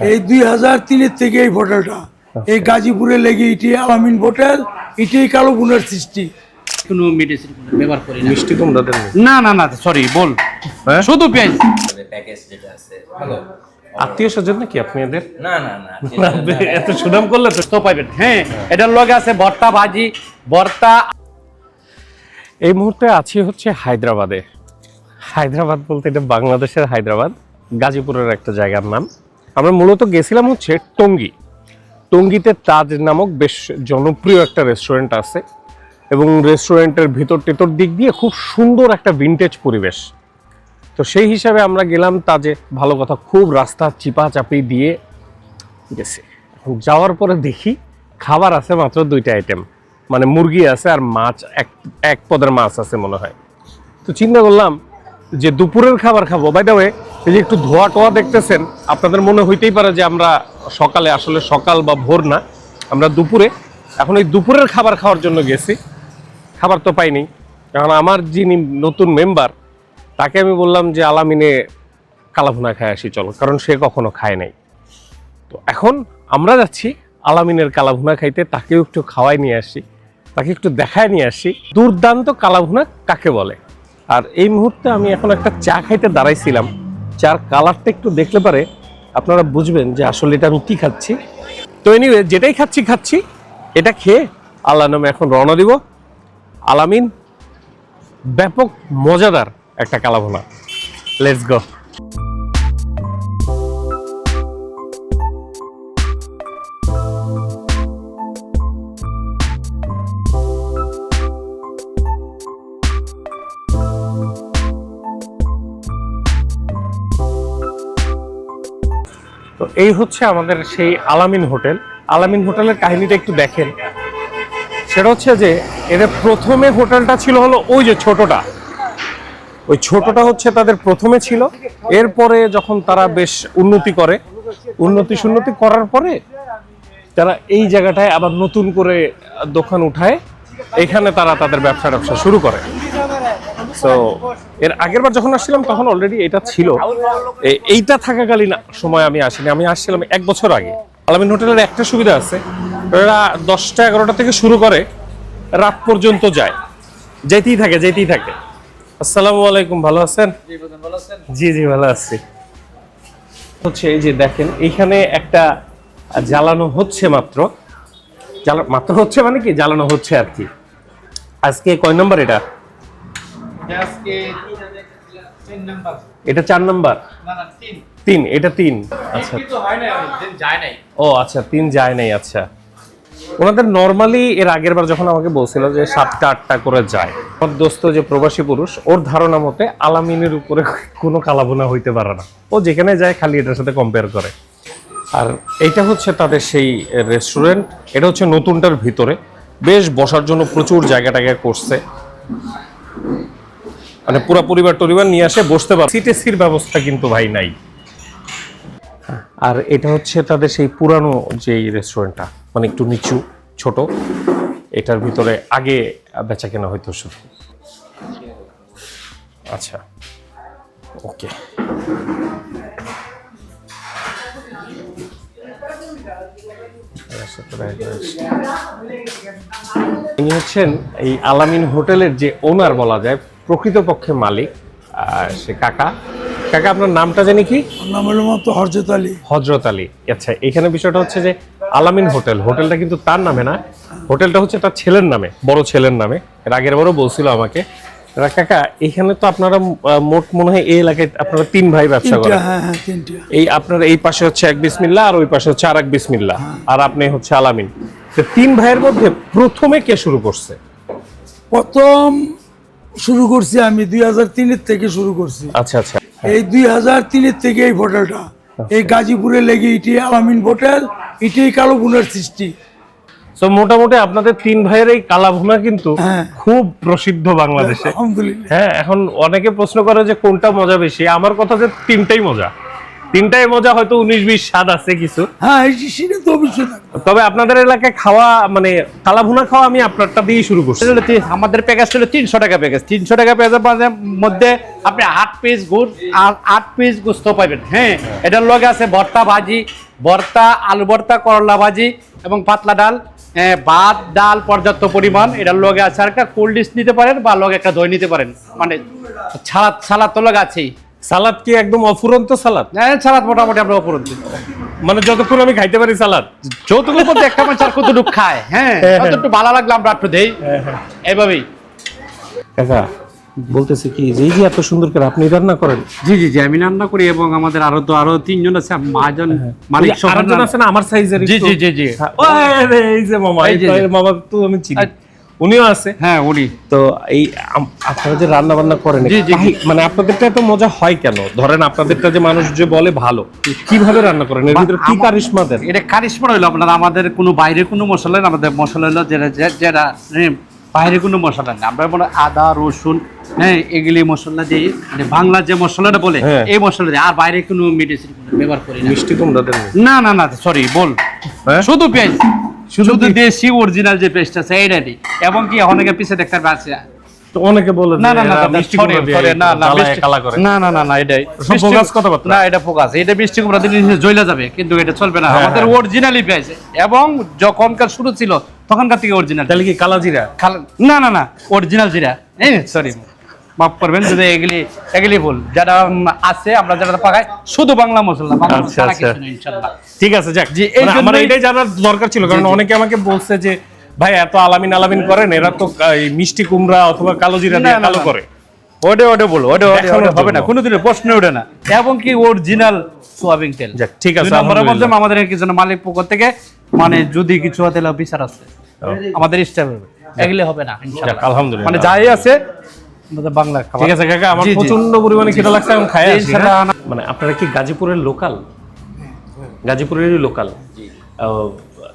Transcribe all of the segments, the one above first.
এই দুই হাজার তিনের থেকে এই হোটেলটা এই গাজীপুরে লেগে এটি আলামিন হোটেল এটি কালো গুণের সৃষ্টি। কোনো মেডিসিন ব্যবহার করি না। মিষ্টি কুমড়া দেন? না না না সরি বল। হ্যাঁ? শুধু পেঁয়াজ। প্যাকেজ যেটা আছে ভালো। আত্মীয় স্বজন নাকি আপনি এদের? না না না এত সুনাম করলে তো তো পাইবেন। হ্যাঁ এটার লগে আছে ভর্তা ভাজি ভর্তা। এই মুহূর্তে আছি হচ্ছে হায়দ্রাবাদে। হায়দ্রাবাদ বলতে এটা বাংলাদেশের হায়দ্রাবাদ গাজীপুরের একটা জায়গার নাম। আমরা মূলত গেছিলাম হচ্ছে টঙ্গী। টঙ্গিতে তাজ নামক বেশ জনপ্রিয় একটা রেস্টুরেন্ট আছে এবং রেস্টুরেন্টের ভিতর টেতর দিক দিয়ে খুব সুন্দর একটা ভিনটেজ পরিবেশ। তো সেই হিসাবে আমরা গেলাম তাজে, ভালো কথা, খুব রাস্তা চিপা চাপি দিয়ে গেছে। এখন যাওয়ার পরে দেখি খাবার আছে মাত্র দুইটা আইটেম মানে মুরগি আছে আর মাছ, এক এক পদের মাছ আছে মনে হয়। তো চিন্তা করলাম যে দুপুরের খাবার খাব। বাই ওয়ে এই যে একটু ধোয়া টোয়া দেখতেছেন, আপনাদের মনে হইতেই পারে যে আমরা সকালে আসলে সকাল বা ভোর না, আমরা দুপুরে। এখন এই দুপুরের খাবার খাওয়ার জন্য গেছি, খাবার তো পাইনি। কারণ আমার যিনি নতুন মেম্বার, তাকে আমি বললাম যে আলামিনে কালাভুনা খায় আসি, চলো। কারণ সে কখনো খায় নাই। তো এখন আমরা যাচ্ছি আলামিনের কালাভুনা খাইতে, তাকেও একটু খাওয়াই নিয়ে আসি, তাকে একটু দেখায় নিয়ে আসি। দুর্দান্ত কালাভুনা কাকে বলে? আর এই মুহূর্তে আমি এখন একটা চা খাইতে দাঁড়াইছিলাম। চার কালারটা একটু দেখলে পারে, আপনারা বুঝবেন যে আসলে এটা আমি কি খাচ্ছি। তো এনিওয়ে যেটাই খাচ্ছি খাচ্ছি। এটা খেয়ে আল্লাহ নামে এখন রওনা দিব। আলামিন ব্যাপক মজাদার একটা কালাভোলা। লেটস গো এই হচ্ছে আমাদের সেই আলামিন হোটেল। আলামিন হোটেলের কাহিনীটা একটু দেখেন। সেটা হচ্ছে যে, এদের প্রথমে হোটেলটা ছিল হলো ওই যে ছোটটা। ওই ছোটটা হচ্ছে তাদের প্রথমে ছিল। এরপরে যখন তারা বেশ উন্নতি করে, উন্নতি সুন্নতি করার পরে তারা এই জায়গাটায় আবার নতুন করে দোকান উঠায়। এখানে তারা তাদের ব্যবসা ব্যবসা শুরু করে। তো এর আগের বার যখন আসছিলাম তখন অলরেডি এটা ছিল। এইটা থাকাকালীন সময় আমি আসিনি। আমি আসছিলাম এক বছর আগে। আলামিন হোটেলের একটা সুবিধা আছে। এরা দশটা এগারোটা থেকে শুরু করে রাত পর্যন্ত যায়। যেতেই থাকে যেতেই থাকে। আসসালামু আলাইকুম ভালো আছেন? জি জি ভালো আছি। হচ্ছে এই যে দেখেন এইখানে একটা জ্বালানো হচ্ছে মাত্র। জ্বালা- মাত্র হচ্ছে মানে কি? জ্বালানো হচ্ছে আর কি। আজকে কয় নম্বর এটা? এটা চার নাম্বার? তিন। এটা তিন। আচ্ছা। ও আচ্ছা তিন যায় নাই আচ্ছা। ওনাদের নর্মালি এর আগের বার যখন আমাকে বলছিল যে সাতটা আটটা করে যায় আমার দোস্ত যে প্রবাসী পুরুষ ওর ধারণা মতে আলামিনের উপরে কোনো কালাবোনা হইতে পারে না। ও যেখানে যায় খালি এটার সাথে কম্পেয়ার করে। আর এটা হচ্ছে তাদের সেই রেস্টুরেন্ট এটা হচ্ছে নতুনটার ভিতরে। বেশ বসার জন্য প্রচুর জায়গা টায়গা করছে। মানে পুরো পরিবার টরিবার নিয়ে আসে, বসতে পারে সিট এসির ব্যবস্থা কিন্তু ভাই নাই। আর এটা হচ্ছে তাদের সেই পুরানো যেই রেস্টুরেন্টটা মানে একটু নিচু, ছোট, এটার ভিতরে আগে বেচা কেনা হইতো শুধু আচ্ছা ওকে। ইনি হচ্ছেন এই আলামিন হোটেলের যে ওনার বলা যায় প্রকৃতপক্ষে মালিক আর সে কাকা। কাকা আপনার নামটা জানি কি? নাম হলো মাত্র হরজত আলী। হজরত আলী। আচ্ছা এখানে বিষয়টা হচ্ছে যে আলামিন হোটেল হোটেলটা কিন্তু তার নামে না। হোটেলটা হচ্ছে তার ছেলের নামে বড় ছেলের নামে। এর আগের বারও বলছিল আমাকে। কাকা এখানে তো আপনারা মোট মনে হয় এই এলাকায় আপনারা তিন ভাই ব্যবসা করেন। হ্যাঁ হ্যাঁ এই আপনার এই পাশে হচ্ছে এক বিসমিল্লা আর ওই পাশে হচ্ছে আর এক বিসমিল্লা আর আপনি হচ্ছে আলামিন। তো তিন ভাইয়ের মধ্যে প্রথমে কে শুরু করছে? প্রথম শুরু করছি আমি দুই হাজার তিনের থেকে শুরু করছি। আচ্ছা আচ্ছা। এই দুই হাজার তিনের থেকে এই হোটেলটা এই গাজীপুরে লেগে এটি আলামিন হোটেল ইটি কালো গুণের সৃষ্টি। তো মোটামুটি আপনাদের তিন ভাইয়ের এই কালাভুনা কিন্তু হ্যাঁ। খুব প্রসিদ্ধ বাংলাদেশে। হ্যাঁ এখন অনেকে প্রশ্ন করে যে কোনটা মজা বেশি? আমার কথা যে তিনটাই মজা। তিনটাই মজা হয়তো উনিশ বিশ স্বাদ আছে কিছু। হ্যাঁ সেটা তো অবশ্যই তবে আপনাদের এলাকায় খাওয়া মানে কালাভুনা খাওয়া আমি আপনারটা দিয়েই শুরু করছি। আমাদের প্যাকেজ ছিল তিনশো টাকা প্যাকেজ তিনশো টাকা প্যাকেজের মধ্যে আপনি আট পিস গুড় আর আট পিস গুস্ত পাবেন হ্যাঁ এটার লগে আছে ভর্তা ভাজি ভর্তা আলু ভর্তা করলা ভাজি এবং পাতলা ডাল। ভাত ডাল পর্যাপ্ত পরিমাণ। এটার লগে আছে আর একটা কোল্ড ড্রিঙ্কস নিতে পারেন বা লগে একটা দই নিতে পারেন। মানে সালাদ সালাদ তো লগে আছেই। সালাদ কি একদম অফুরন্ত সালাদ? হ্যাঁ সালাদ মোটামুটি আমরা উপরন্ত মানে যতক্ষণ আমি খাইতে পারি সালাদ। যৌতুকের মধ্যে একটা মানুষ আর কতটুকু খায় হ্যাঁ কত একটু ভালো লাগল আমরা একটু দেই। এইভাবেই। কাকা বলতেছে কি যে যে এত সুন্দর করে আপনি রান্না করেন। জি জি জি আমি রান্না করি এবং আমাদের আরও তো আরও তিনজন আছে মহাজন মালিক আরেকজন আছে না আমার সাইজের জি জি জি জি। এই যে মামা এই মামা তো আমি চিনি। আচ্ছা। উনিও আছে। হ্যাঁ উনি। তো এই আপনারা যে রান্না বান্না করেন মানে আপনাদেরটা এত মজা হয় কেন? ধরেন আপনাদেরটা যে মানুষ যে বলে ভালো কীভাবে রান্না করেন? এর ভিতরে কি কারিশমা দেন? এটা কারিশমা আপনার আমাদের কোনো বাইরে কোনো মশলা না আমাদের মশলা হলো যেটা যে- যেটা বাইরে কোনো মশলা না আমরা বলে আদা রসুন হ্যাঁ এগুলি মশলা দিয়ে মানে বাংলা যে মশলাটা বলে হ্যাঁ। এই মশলা দিয়ে আর বাইরে কোনো মেডিসিন ব্যবহার করি না। মিষ্টি কুমড়া না? না না সরি বল। হ্যাঁ? শুধু পেঁয়াজ। শুধু দেশি অরিজিনাল যে পেস্ট আছে এবং কি অনেকে দেখতে পাচ্ছে তো অনেকে বলে না না না মিষ্টি কুমড়া না না কালা করে। না না না না এটাই। মিষ্টি- বোগাস কথাবার্তা। না এটা ফোকাস এটা মিষ্টি কুমড়া দিলে নিচে জ্বলে যাবে কিন্তু এটা চলবে না। হ্যাঁ, আমাদের হ্যাঁ। অরিজিনালি পেয়েছে এবং যখনকার শুরু ছিল তখনকার থেকে অরিজিনাল তাহলে কি কালা জিরা? না না না অরিজিনাল জিরা। এই সরি মাফ করবেন যদি এগুলি এগুলি ভুল। যারা আছে আমরা যারা পাকাই শুধু বাংলা মশলা আচ্ছা, আচ্ছা। ঠিক আছে যাক। জি, এই মানে আমার এটাই জানার দরকার ছিল কারণ অনেকে আমাকে বলছে যে ভাই এত আলামিন আলামিন করেন এরা তো মিষ্টি কুমড়া অথবা কালো জিরা দিয়ে কালো করে। ওটা ওটা বলো ওটা ওটা হবে না। কোনোদিনও প্রশ্ন ওঠে না। এবং কি অরিজিনাল সোয়াবিন তেল। ঠিক আছে, দুই নম্বরের আমাদের কিছু মালিক পক্ষ থেকে মানে যদি কিছু হতে বিচার আছে। আমাদের স্টাফ এগুলি হবে না আলহামদুলিল্লাহ। মানে যাই আছে বাংলা খাবার। ঠিক আছে কাকা আমার। প্রচণ্ড পরিমাণে খিদে লাগছে আমি খাই আসি হ্যাঁ? মানে আপনারা কি গাজীপুরের লোকাল? গাজীপুরেরই লোকাল।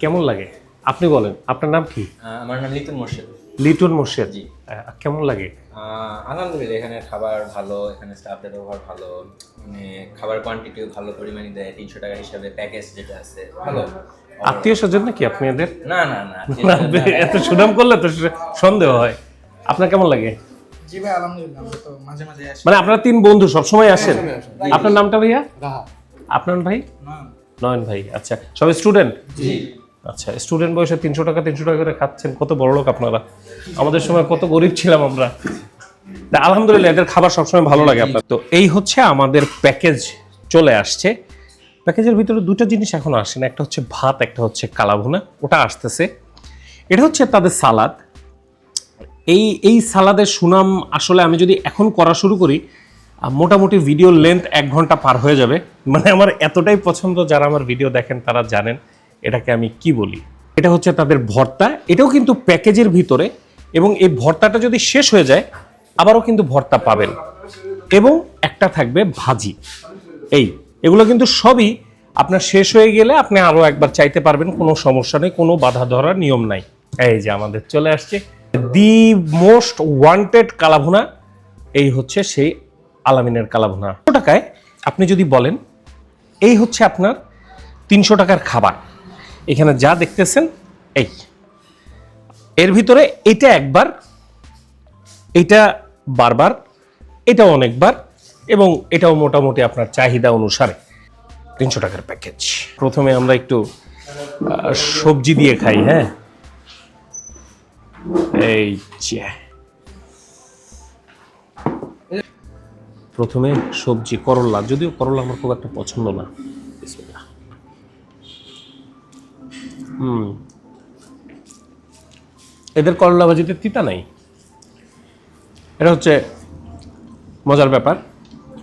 কেমন লাগে? আপনি বলেন আপনার নাম কি? আমার নাম লিটন মোর্শেদ। লিটন মোর্শেদ। জি। কেমন লাগে? আহ, আলহামদুলিল্লাহ এখানে খাবার ভালো এখানে স্টাফদের ব্যবহার ভালো মানে খাবার কোয়ান্টিটিও ভালো পরিমাণে দেয় তিনশো টাকা হিসাবে প্যাকেজ যেটা আছে ভালো। আত্মীয় স্বজন নাকি আপনি এদের? না না না এত সুনাম করলে তো সন্দেহ হয়। আপনার কেমন লাগে? জি ভাই আলহামদুলিল্লাহ তো মাঝে মাঝে আসি। মানে আপনারা তিন বন্ধু সবসময় আসেন? আপনার নামটা ভাইয়া? আপনার ভাই? নয়ন। ভাই আচ্ছা। সবাই স্টুডেন্ট আচ্ছা স্টুডেন্ট বয়সে তিনশো টাকা তিনশো টাকা করে খাচ্ছেন কত বড় লোক আপনারা? আমাদের সময় কত গরিব ছিলাম আমরা। আলহামদুলিল্লাহ এদের খাবার সবসময় ভালো লাগে আপনার। তো এই হচ্ছে আমাদের প্যাকেজ চলে আসছে। প্যাকেজের ভিতরে দুটো জিনিস এখন আসে না একটা হচ্ছে ভাত একটা হচ্ছে কালাভুনা। ওটা আসতেছে। এটা হচ্ছে তাদের সালাদ এই এই সালাদের সুনাম আসলে আমি যদি এখন করা শুরু করি মোটামুটি ভিডিও লেন্থ এক ঘণ্টা পার হয়ে যাবে। মানে আমার এতটাই পছন্দ যারা আমার ভিডিও দেখেন, তারা জানেন এটাকে আমি কি বলি। এটা হচ্ছে তাদের ভর্তা, এটাও কিন্তু প্যাকেজের ভিতরে এবং এই ভর্তাটা যদি শেষ হয়ে যায়, আবারও কিন্তু ভর্তা পাবেন। এবং একটা থাকবে ভাজি। এই, এগুলো কিন্তু সবই আপনার শেষ হয়ে গেলে আপনি আরও একবার চাইতে পারবেন, কোনো সমস্যা নেই, কোনো বাধা ধরার নিয়ম নাই। এই যে আমাদের চলে আসছে। দি মোস্ট ওয়ান্টেড কালাভুনা, এই হচ্ছে সেই আলামিনের কালাভুনা। টাকায় আপনি যদি বলেন, এই হচ্ছে আপনার তিনশো টাকার খাবার। এখানে যা দেখতেছেন, এই। এর ভিতরে এটা একবার, এটা বারবার, এটাও অনেকবার, এবং এটাও মোটামুটি আপনার চাহিদা অনুসারে তিনশো টাকার প্যাকেজ। প্রথমে আমরা একটু সবজি দিয়ে খাই হ্যাঁ? এই প্রথমে সবজি, করলা। যদিও করলা আমার খুব একটা পছন্দ না। এদের করলা ভাজিতে তিতা নাই। এটা হচ্ছে মজার ব্যাপার।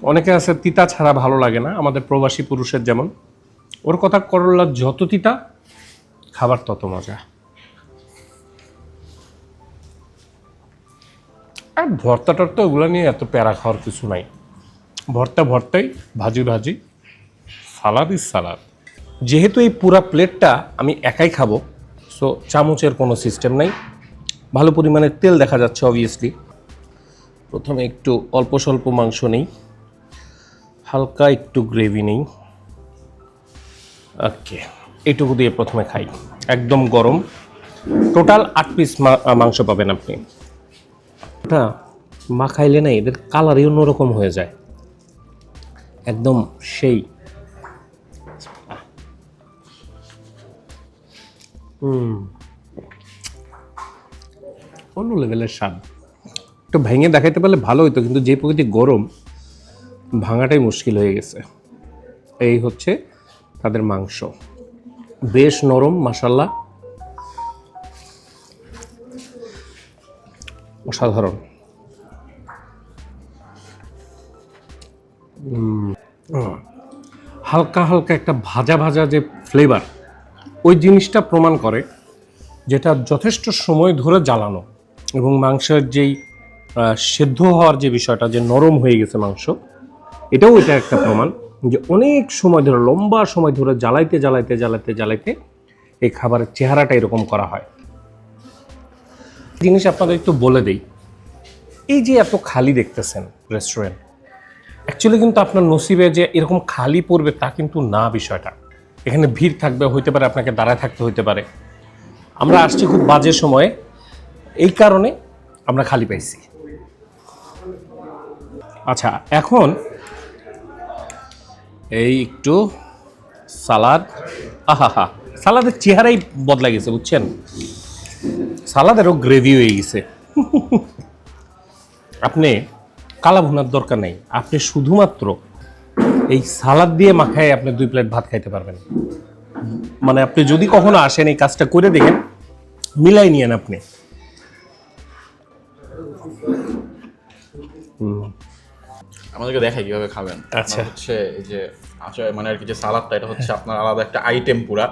অনেকে আছে তিতা ছাড়া ভালো লাগে না। আমাদের প্রবাসী পুরুষের যেমন। ওর কথা করলা যত তিতা, খাবার তত মজা। আর ভর্তা টর্তা ওগুলো নিয়ে এত প্যারা খাওয়ার কিছু নাই। ভর্তা ভর্তাই, ভাজি ভাজি, সালাদ ইজ সালাদ। যেহেতু এই পুরা প্লেটটা আমি একাই খাব সো চামচের কোনো সিস্টেম নাই। ভালো পরিমাণে তেল দেখা যাচ্ছে অবভিয়াসলি প্রথমে একটু অল্প স্বল্প মাংস নেই। হালকা একটু গ্রেভি নেই। ওকে এইটুকু দিয়ে প্রথমে খাই। একদম গরম। টোটাল আট পিস মাংস পাবেন আপনি। ওটা মা খাইলে না এদের কালারই অন্যরকম হয়ে যায়। একদম সেই। অন্য লেভেলের স্বাদ। একটু ভেঙে দেখাইতে পারলে ভালো হতো কিন্তু যে প্রকৃতি গরম, ভাঙাটাই মুশকিল হয়ে গেছে। এই হচ্ছে তাদের মাংস। বেশ নরম মাসাল্লাহ অসাধারণ। হালকা হালকা একটা ভাজা ভাজা যে ফ্লেভার ওই জিনিসটা প্রমাণ করে যেটা যথেষ্ট সময় ধরে জ্বালানো এবং মাংসের যেই সেদ্ধ হওয়ার যে বিষয়টা, যে নরম হয়ে গেছে মাংস, এটাও এটা একটা প্রমাণ যে অনেক সময় ধরে, লম্বা সময় ধরে জ্বালাইতে জ্বালাইতে জ্বালাইতে জ্বালাইতে এই খাবারের চেহারাটা এরকম করা হয়। জিনিস আপনাদের একটু বলে দেই। এই যে এত খালি দেখতেছেন রেস্টুরেন্ট অ্যাকচুয়ালি কিন্তু আপনার নসিবে যে এরকম খালি পড়বে তা কিন্তু না বিষয়টা। এখানে ভিড় থাকবে, হইতে পারে আপনাকে দাঁড়ায় থাকতে হইতে পারে। আমরা আসছি খুব বাজে সময়ে, এই কারণে আমরা খালি পাইছি। আচ্ছা এখন এই একটু সালাদ আহা হা সালাদের চেহারাই বদলা গেছে, বুঝছেন? সালাদেরও গ্রেভি হয়ে গেছে। আপনি কালা ভুনার দরকার নেই। আপনি শুধুমাত্র এই সালাদ দিয়ে মাখায় আপনি দুই প্লেট ভাত খাইতে পারবেন। মানে আপনি যদি কখনো আসেন এই কাজটা করে দেখেন মিলাই নিয়েন আপনি। আমাদেরকে দেখাই কীভাবে খাবেন। আচ্ছা। হচ্ছে এই যে আচ্ছা মানে আর কি যে সালাদটা এটা হচ্ছে আপনার আলাদা একটা আইটেম পুরা।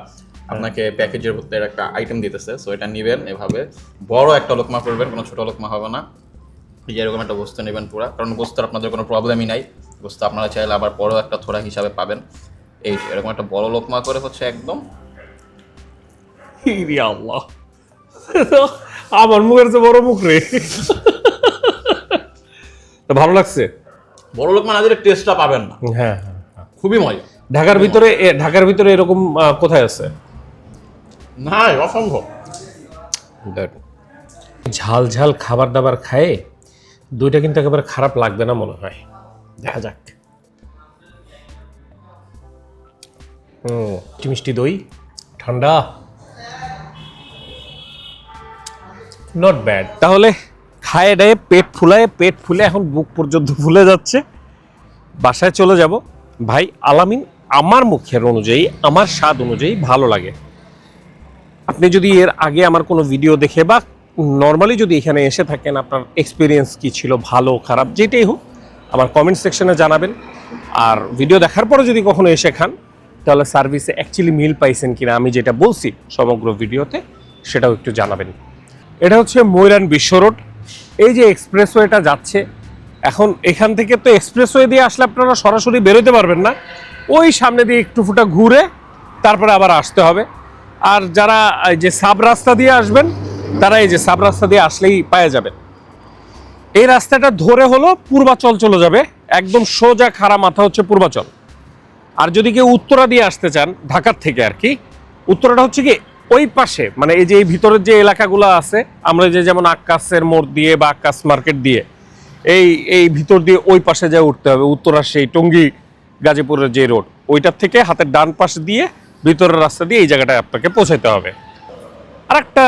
আপনাকে প্যাকেজের মধ্যে এর একটা আইটেম দিতেছে সো এটা নেবেন এভাবে। বড় একটা লোকমা করবেন কোনো ছোট লোকমা হবে না। যে এরকম একটা বস্তু নেবেন পুরা কারণ বস্তুর আপনাদের কোনো প্রবলেমই নাই। বস্তু আপনারা চাইলে আবার বড় একটা থোড়া হিসাবে পাবেন। এই এরকম একটা বড় লোকমা করে হচ্ছে একদম। আল্লাহ। আমার মুখের চেয়ে বড় মুখ রে। তো ভালো লাগছে? বড় লোকমা না দিলে টেস্টটা পাবেন না। হ্যাঁ খুবই মজা। ঢাকার ভিতরে ঢাকার ভিতরে এরকম কোথায় আছে? না অসম্ভব। ঝাল ঝাল খাবার দাবার খায় দুইটা কিন্তু একেবারে খারাপ লাগবে না মনে হয়। দেখা যাক। মিষ্টি দই, ঠান্ডা। নট ব্যাড তাহলে খায়ে ডায়ে পেট ফুলায়, পেট ফুলে এখন বুক পর্যন্ত ফুলে যাচ্ছে। বাসায় চলে যাব। ভাই, আলামিন আমার মুখের অনুযায়ী, আমার স্বাদ অনুযায়ী ভালো লাগে। আপনি যদি এর আগে আমার কোনো ভিডিও দেখে বা নর্মালি যদি এখানে এসে থাকেন, আপনার এক্সপিরিয়েন্স কি ছিল, ভালো, খারাপ, যেটাই হোক, আমার কমেন্ট সেকশনে জানাবেন। আর ভিডিও দেখার পরে যদি কখনো এসে খান, তাহলে সার্ভিসে অ্যাকচুয়ালি মিল পাইছেন কিনা আমি যেটা বলছি সমগ্র ভিডিওতে সেটাও একটু জানাবেন। এটা হচ্ছে ময়রান বিশ্ব রোড। এই যে এক্সপ্রেসওয়েটা যাচ্ছে, এখন এখান থেকে তো এক্সপ্রেসওয়ে দিয়ে আসলে আপনারা সরাসরি বেরোতে পারবেন না। ওই সামনে দিয়ে একটু ফুটা ঘুরে, তারপরে আবার আসতে হবে। আর যারা যে সাব রাস্তা দিয়ে আসবেন, তারা এই যে সাব রাস্তা দিয়ে আসলেই পাওয়া যাবেন। এই রাস্তাটা ধরে হলো পূর্বাচল চলে যাবে, একদম সোজা খাড়া মাথা হচ্ছে পূর্বাচল। আর যদি কেউ উত্তরা দিয়ে আসতে চান, ঢাকার থেকে আর কি, উত্তরাটা হচ্ছে কি, ওই পাশে মানে এই যে এই ভিতরের যে এলাকাগুলো আছে, আমরা যে যেমন আকাশের মোড় দিয়ে বা আকাশ মার্কেট দিয়ে, এই এই ভিতর দিয়ে ওই পাশে যা উঠতে হবে উত্তরা সেই টঙ্গী গাজীপুরের যে রোড, ওইটার থেকে হাতের ডান পাশ দিয়ে ভিতরের রাস্তা দিয়ে এই জায়গাটায় আপনাকে পৌঁছাতে হবে। আর একটা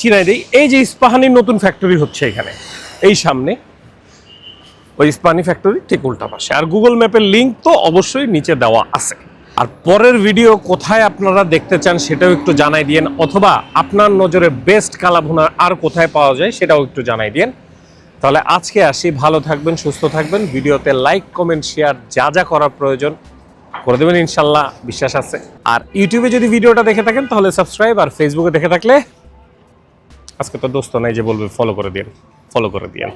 চিনাই দিই, এই যে ইস্পাহানির নতুন ফ্যাক্টরি হচ্ছে এখানে, এই সামনে, ওই ইস্পাহানি ফ্যাক্টরি ঠিক উল্টা পাশে। আর গুগল ম্যাপের লিঙ্ক তো অবশ্যই নিচে দেওয়া আছে। আর পরের ভিডিও কোথায় আপনারা দেখতে চান সেটাও একটু জানাই দিয়েন, অথবা আপনার নজরে বেস্ট কালাভুনা আর কোথায় পাওয়া যায় সেটাও একটু জানাই দিয়েন। তাহলে আজকে আসি, ভালো থাকবেন, সুস্থ থাকবেন, ভিডিওতে লাইক কমেন্ট শেয়ার যা যা করার প্রয়োজন করে দেবেন, ইনশাল্লাহ বিশ্বাস আছে। আর ইউটিউবে যদি ভিডিওটা দেখে থাকেন, তাহলে সাবস্ক্রাইব আর ফেসবুকে দেখে থাকলে আজকে তো দোস্ত নাই যে বলবে ফলো করে দিন ফলো করে দিন